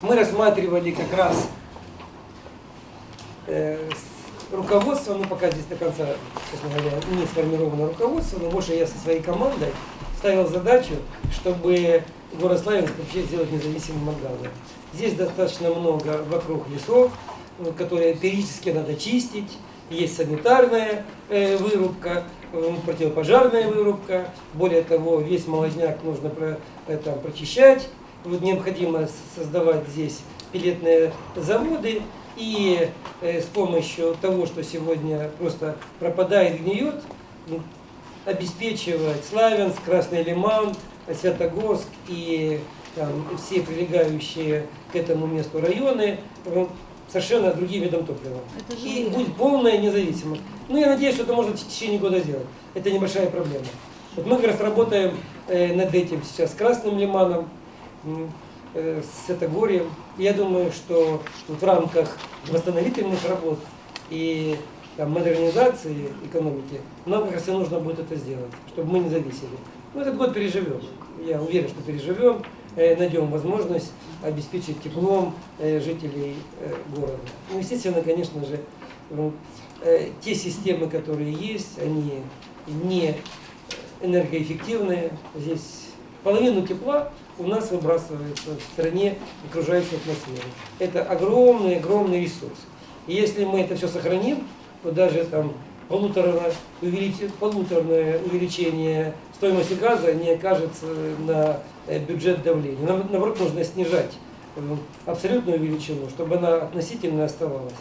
Мы рассматривали как раз э, руководство, ну пока здесь до конца, честно говоря, не сформировано руководство, но больше я со своей командой ставил задачу, чтобы город Славянск вообще сделать независимым от газа. Здесь достаточно много вокруг лесов, которые периодически надо чистить, есть санитарная э, вырубка, э, противопожарная вырубка, более того, весь молодняк нужно про- э, там, прочищать, вот необходимо создавать здесь пилетные заводы и э, с помощью того, что сегодня просто пропадает, гниет, обеспечивать Славянск, Красный Лиман, Святогорск и там, все прилегающие к этому месту районы э, совершенно другим видом топлива. И будет полная независимость. Ну, я надеюсь, что это можно в течение года сделать. Это небольшая проблема. Вот мы как раз работаем э, над этим сейчас с Красным Лиманом, с Святогорьем. Я думаю, что в рамках восстановительных работ и там, модернизации экономики нам как раз и нужно будет это сделать, чтобы мы не зависели. Ну, этот год переживем. Я уверен, что переживем, э, найдем возможность обеспечить теплом э, жителей э, города. Ну, естественно, конечно же, э, те системы, которые есть, они не энергоэффективные. Здесь половину тепла у нас выбрасывается в стране в окружающую атмосферу. Это огромный, огромный ресурс. И если мы это все сохраним, то даже там полуторное, увеличение стоимости газа не окажется на э, бюджет давления. Наоборот, нужно снижать э, абсолютную величину, чтобы она относительно оставалась.